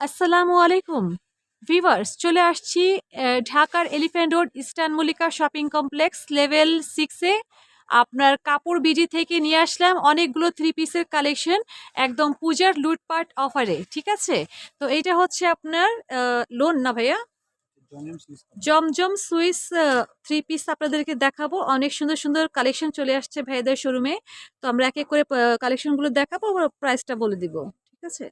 আসসালামু আলাইকুম। ভিভার্স চলে আসছি ঢাকার elephant road, eastern Mallika shopping complex, level সিক্সে আপনার কাপড় বিজি থেকে নিয়ে আসলাম অনেকগুলো থ্রি পিসের কালেকশন একদম পূজার লুটপাট অফারে ঠিক আছে? তো এইটা হচ্ছে আপনার লোন না ভাইয়া? জমজম সুইস থ্রি পিস আপনাদেরকে দেখাবো। অনেক সুন্দর সুন্দর কালেকশন চলে আসছে ভাইয়াদের শোরুমে তো আমরা এক এক করে কালেকশনগুলো দেখাবো প্রাইসটা বলে দিব, ঠিক আছে?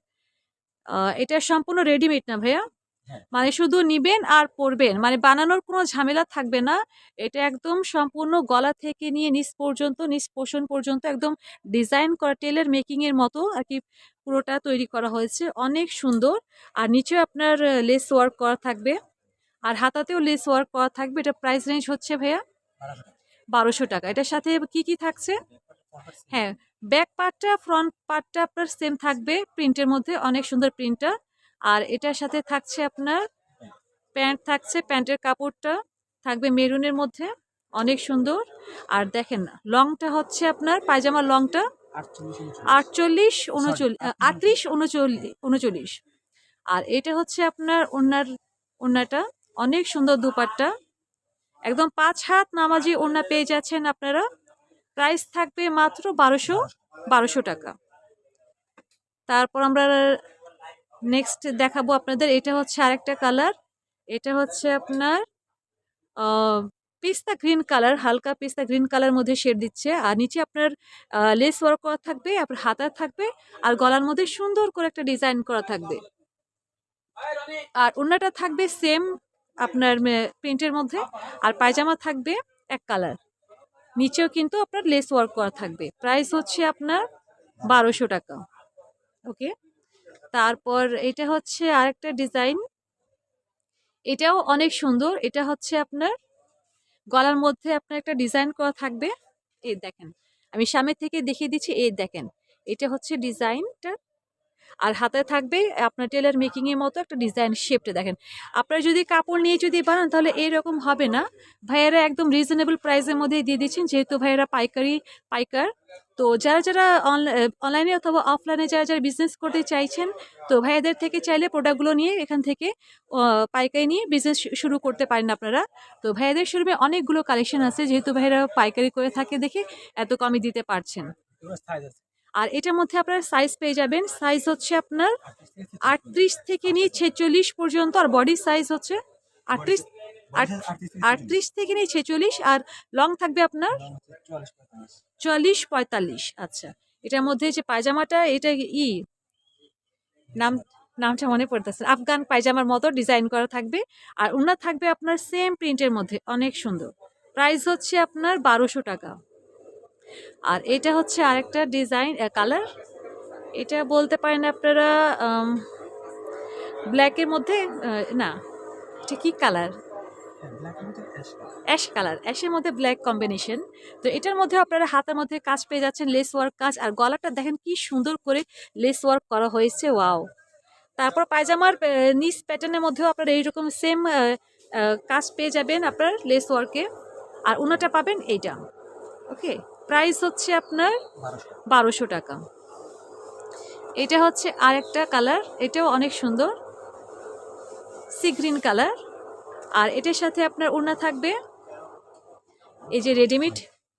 এটা সম্পূর্ণ রেডিমেড না ভাইয়া। হ্যাঁ। মানে শুধু নিবেন আর পরবেন। মানে বানানোর কোনো ঝামেলা থাকবে না। এটা একদম সম্পূর্ণ গলা থেকে নিয়ে নিচ পর্যন্ত নিচ পোষণ পর্যন্ত একদম ডিজাইন করা টেলার মেকিং এর মতো আর কি পুরোটা তৈরি করা হয়েছে। অনেক সুন্দর। আর নিচে আপনার লেস ওয়ার্ক করা থাকবে। আর হাতাতেও লেস ওয়ার্ক করা থাকবে। এটা প্রাইস রেঞ্জ হচ্ছে ভাইয়া? বারোশো টাকা। এটার সাথে কি কি থাকছে? হ্যাঁ ব্যাক পার্টটা ফ্রন্ট পার্টটা আপনার সেম থাকবে। প্রিন্টের মধ্যে অনেক সুন্দর প্রিন্টটা আর এটার সাথে থাকছে আপনার প্যান্ট থাকছে প্যান্টের কাপড়টা থাকবে মেরুনের মধ্যে। অনেক সুন্দর। আর দেখেন লংটা হচ্ছে আপনার পায়জামার লংটা আটচল্লিশ উনচল্লিশ আটত্রিশ উনচল্লিশ উনচল্লিশ। আর এটা হচ্ছে আপনার ওনার ওনাটা অনেক সুন্দর দুপাট্টা। একদম পাঁচ হাত নামাজি ওনা পেয়ে যাচ্ছেন আপনারা। প্রাইস থাকবে মাত্র বারোশো বারোশো টাকা। তারপর আমরা নেক্সট দেখাবো আপনাদের, এটা হচ্ছে আরেকটা কালার। এটা হচ্ছে আপনার পিস্তা গ্রিন কালার, হালকা পিস্তা গ্রিন কালার মধ্যে শেড দিচ্ছে। আর নিচে আপনার লেস ওয়ার্ক করা থাকবে, আপনার হাতা থাকবে, আর গলার মধ্যে সুন্দর করে একটা ডিজাইন করা থাকবে। আর অন্যটা থাকবে সেম আপনার প্রিন্টের মধ্যে, আর পায়জামা থাকবে এক কালার। নিচেও কিন্তু আপনার লেস ওয়ার্ক করা থাকবে। প্রাইস হচ্ছে আপনার বারোশো টাকা। ওকে তারপর এটা হচ্ছে আরেকটা ডিজাইন এটাও অনেক সুন্দর। এটা হচ্ছে আপনার গলার মধ্যে আপনার একটা ডিজাইন করা থাকবে। এই দেখেন, আমি সামনে থেকে দেখিয়ে দিচ্ছি, এই দেখেন, এটা হচ্ছে ডিজাইনটা আর হাতে থাকবে আপনার টেলার মেকিং এর মতো একটা ডিজাইন শেপটা দেখেন। আপনারা যদি কাপড় নিয়ে যদি বানান, তাহলে এরকম হবে না। ভাইয়েরা একদম রিজনেবল প্রাইসের মধ্যে দিয়ে দিচ্ছেন, যেহেতু ভাইয়েরা পাইকারি, পাইকার। তো যারা যারা অনলাইনে অথবা অফলাইনে যারা যারা বিজনেস করতে চাইছেন, তো ভাইয়াদের থেকে চাইলে প্রোডাক্টগুলো নিয়ে এখান থেকে পাইকারি নিয়ে বিজনেস শুরু করতে পারেন আপনারা। তো ভাইয়াদের শোরুমে অনেকগুলো কালেকশন আছে, যেহেতু ভাইয়েরা পাইকারি করে থাকে দেখে এত কমই দিতে পারছেন। আর এটার মধ্যে আপনার সাইজ পেয়ে যাবেন। সাইজ হচ্ছে আপনার আটত্রিশ থেকে নিয়ে ছেচল্লিশ পর্যন্ত, আর বডি সাইজ হচ্ছে আটত্রিশ, আট- আটত্রিশ থেকে নিয়ে ছেচল্লিশ, আর লং থাকবে আপনার চুয়াল্লিশ পঁয়তাল্লিশ। আচ্ছা এটার মধ্যে যে পায়জামাটা, এটা ই, নাম, নামটা মনে পড়তেছে আফগান পায়জামার মতো ডিজাইন করা থাকবে। আর ওনার থাকবে আপনার সেম প্রিন্টের মধ্যে, অনেক সুন্দর। প্রাইস হচ্ছে আপনার বারোশো টাকা। আর এটা হচ্ছে আরেকটা ডিজাইন কালার। এটা বলতে পারেন আপনারা ব্ল্যাকের মধ্যে না এটা কি কালার? অ্যাশ কালার অ্যাশের মধ্যে ব্ল্যাক কম্বিনেশন তো এটার মধ্যে আপনারা হাতের মধ্যে কাজ পেয়ে যাচ্ছেন লেস ওয়ার্ক কাজ। আর গলাটা দেখেন কি সুন্দর করে লেস ওয়ার্ক করা হয়েছে ওয়াও তারপর পায়জামার নিস প্যাটার্নের মধ্যেও আপনারা এইরকম সেম কাজ পেয়ে যাবেন আপনার লেস ওয়ার্কে আর ওনাটা পাবেন এইটা ওকে প্রাইস হচ্ছে আপনার বারোশো টাকা। এটা হচ্ছে আর একটা কালার, এটাও অনেক সুন্দর। Sea green colour. আর এটার সাথে আপনার ওড়না থাকবে এই যে রেডিমেড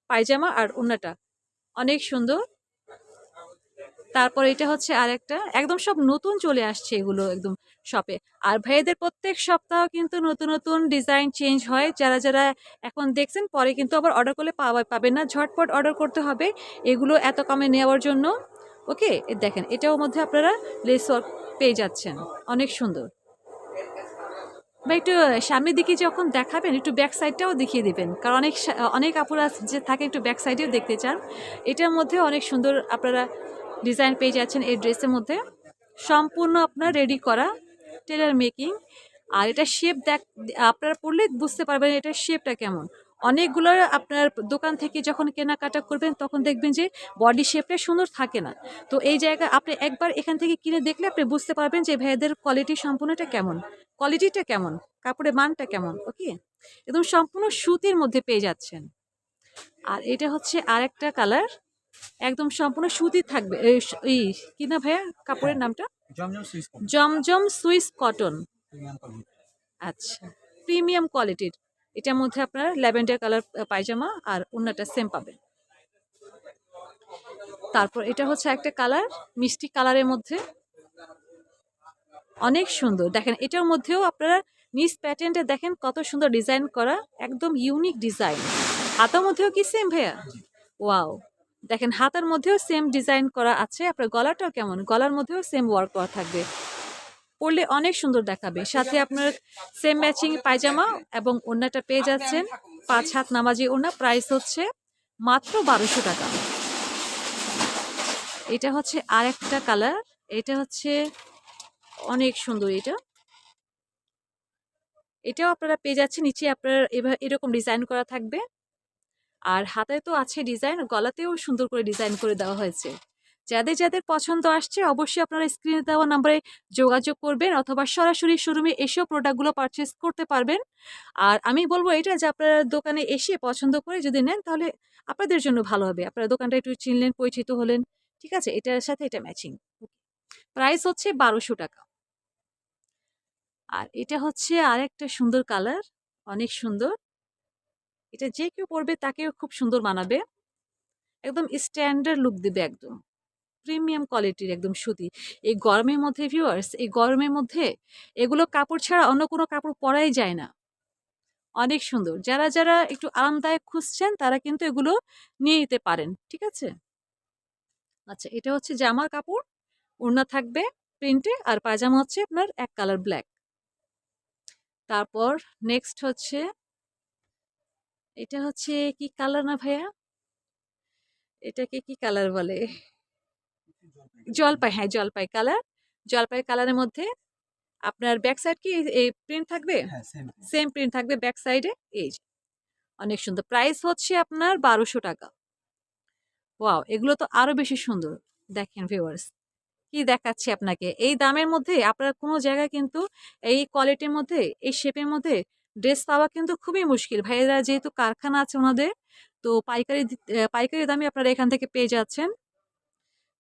পায়জামা আর ওড়নাটা। অনেক সুন্দর। তারপর এটা হচ্ছে আরেকটা, একদম সব নতুন চলে আসছে এগুলো একদম শপে আর ভাইয়াদের প্রত্যেক সপ্তাহ কিন্তু নতুন নতুন ডিজাইন চেঞ্জ হয়। যারা যারা এখন দেখছেন, পরে কিন্তু আবার অর্ডার করলে পাওয়া, পাবেন না। ঝটপট অর্ডার করতে হবে। এগুলো এত কমে নেওয়ার জন্য ওকে দেখেন, এটাও মধ্যে আপনারা লেস ওয়ার্ক পেয়ে যাচ্ছেন। অনেক সুন্দর। বা একটু সামনের দিকে যখন দেখাবেন, একটু ব্যাক সাইডটাও দেখিয়ে দেবেন। কারণ অনেক অনেক আপুরা যে থাকে একটু ব্যাক সাইডেও দেখতে চান। এটার মধ্যে অনেক সুন্দর আপনারা ডিজাইন পেয়ে যাচ্ছেন এই ড্রেসের মধ্যে। সম্পূর্ণ আপনার রেডি করা টেলার মেকিং আর এটা শেপ দেখ, আপনারা পড়লে বুঝতে পারবেন এটার শেপটা কেমন। অনেকগুলো আপনার দোকান থেকে যখন কেনাকাটা করবেন, তখন দেখবেন যে বডি শেপটা সুন্দর থাকে না। তো এই জায়গা আপনি একবার এখান থেকে কিনে দেখলে আপনি বুঝতে পারবেন যে ভাইয়াদের কোয়ালিটি সম্পূর্ণটা কেমন। কোয়ালিটিটা কেমন? কাপড়ের মানটা কেমন? ওকে একদম সম্পূর্ণ সুতির মধ্যে পেয়ে যাচ্ছেন। আর এটা হচ্ছে আরেকটা কালার একদম সম্পূর্ণ সুতি থাকবে। এই কি না ভাইয়া কাপড়ের নামটা? জমজম সুইস কম জমজম সুইস কটন। আচ্ছা প্রিমিয়াম কোয়ালিটির। এটার মধ্যে আপনার ল্যাভেন্ডার কালার পায়জামা আর অন্যটা সেম পাবেন। তারপর এটা হচ্ছে একটা কালার মিষ্টি কালারের মধ্যে। অনেক সুন্দর। দেখেন এটার মধ্যেও আপনারা নিজ প্যাটার্নটা দেখেন কত সুন্দর ডিজাইন করা। একদম ইউনিক ডিজাইন। হাতার মধ্যেও কি সেম ভাইয়া? ওয়াও। দেখেন হাতের মধ্যেও সেম ডিজাইন করা আছে। আপনার গলাটাও কেমন? গলার মধ্যেও সেম ওয়ার্ক করা থাকবে। পরলে অনেক সুন্দর দেখাবে। সাথে আপনার সেম ম্যাচিং পায়জামা এবং ওড়নাটা পেয়ে যাচ্ছেন। পাঁচ হাত নামাজি ওড়না। প্রাইস হচ্ছে মাত্র বারোশো টাকা। এটা হচ্ছে আর একটা কালার এটা হচ্ছে অনেক সুন্দর এটা। এটাও আপনারা পেয়ে যাচ্ছেন। নিচে আপনার এভাবে এরকম ডিজাইন করা থাকবে। আর হাতায় তো আছে ডিজাইন, গলাতেও সুন্দর করে ডিজাইন করে দেওয়া হয়েছে। যাদের যাদের পছন্দ আসছে, অবশ্যই আপনারা স্ক্রিনে দেওয়া নাম্বারে যোগাযোগ করবেন অথবা সরাসরি শোরুমে এসেও প্রোডাক্টগুলো পারচেস করতে পারবেন। আর আমি বলব এটা যে আপনারা দোকানে এসে পছন্দ করে যদি নেন, তাহলে আপনাদের জন্য ভালো হবে। আপনারা দোকানটা একটু চিনলেন, পরিচিত হলেন, ঠিক আছে? এটার সাথে এটা ম্যাচিং প্রাইস হচ্ছে বারোশো টাকা। আর এটা হচ্ছে আরেকটা সুন্দর কালার অনেক সুন্দর। এটা যে কেউ পরবে তাকেও খুব সুন্দর মানাবে। একদম স্ট্যান্ডার্ড লুক দেবে একদম। প্রিমিয়াম কোয়ালিটির একদম সুতি। এই গরমের মধ্যে ভিউয়ার্স এই গরমের মধ্যে এগুলো কাপড় ছাড়া অন্য কোনো কাপড় পরাই যায় না। অনেক সুন্দর। যারা যারা একটু আরামদায়ক খুঁজছেন তারা কিন্তু এগুলো নিয়ে নিতে পারেন, ঠিক আছে? আচ্ছা এটা হচ্ছে জামার কাপড়। ওড়না থাকবে প্রিন্টে আর পায়জামা হচ্ছে আপনার এক কালার ব্ল্যাক তারপর নেক্সট হচ্ছে এটা হচ্ছে কি কালার না ভাইয়া? এটাকে কি কালার বলে? জলপাই হ্যাঁ জলপাই কালার। জলপাই কালারের মধ্যে আপনার ব্যাক সাইড কি এই- প্রিন্ট থাকবে? হ্যাঁ সেম সেম প্রিন্ট থাকবে ব্যাক সাইডে। এই অনেক সুন্দর। প্রাইস হচ্ছে আপনার বারোশো টাকা। ওয়াও এগুলো তো আরও বেশি সুন্দর। দেখেন ভিউয়ার্স কি দেখাচ্ছি আপনাকে? এই দামের মধ্যে আপনার কোনো জায়গায় কিন্তু এই কোয়ালিটির মধ্যে এই শেপের মধ্যে ড্রেস পাওয়া কিন্তু খুবই মুশকিল। ভাইয়েরা যেহেতু কারখানা আছে ওনাদের, তো পাইকারি পাইকারি দামে আপনারা এখান থেকে পেয়ে যাচ্ছেন।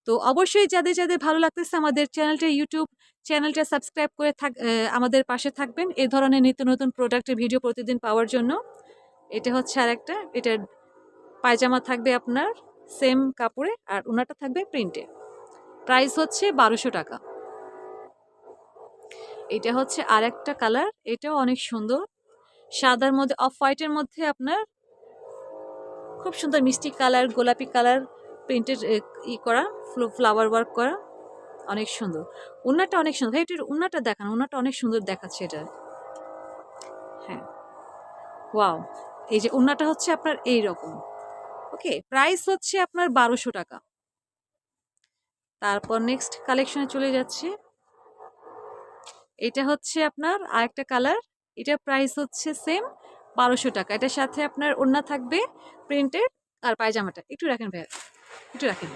তো অবশ্যই যাদের যাদের ভালো লাগতেছে আমাদের চ্যানেলটা, ইউটিউব চ্যানেলটা সাবস্ক্রাইব করে থাক আমাদের পাশে থাকবেন। এই ধরনের নিত্য নতুন প্রোডাক্টের ভিডিও প্রতিদিন পাওয়ার জন্য। এটা হচ্ছে আরেকটা এটার পায়জামা থাকবে আপনার সেম কাপড়ে আর ওনাটা থাকবে প্রিন্টে। প্রাইস হচ্ছে বারোশো টাকা। এটা হচ্ছে আরেকটা কালার, এটাও অনেক সুন্দর। সাদার মধ্যে অফ হোয়াইটের মধ্যে আপনার খুব সুন্দর মিষ্টি কালার, গোলাপি কালার প্রিন্টেড ই করা ফ্লাওয়ার ওয়ার্ক করা, অনেক সুন্দর। উন্নাটা অনেক সুন্দর। ভাই এটার উন্নাটা দেখান, উন্নাটা অনেক সুন্দর দেখাচ্ছে এটা। হ্যাঁ। ওয়াও এই যে উন্নাটা হচ্ছে আপনার এই রকম ওকে প্রাইস হচ্ছে আপনার বারোশো টাকা। তারপর নেক্সট কালেকশনে চলে যাচ্ছে। এটা হচ্ছে আপনার আরেকটা কালার এটা প্রাইস হচ্ছে সেম বারোশো টাকা। এটার সাথে আপনার ওড়না থাকবে প্রিন্টের আর পায়জামাটা। একটু রাখেন ভাইয়া। একটু রাখেন।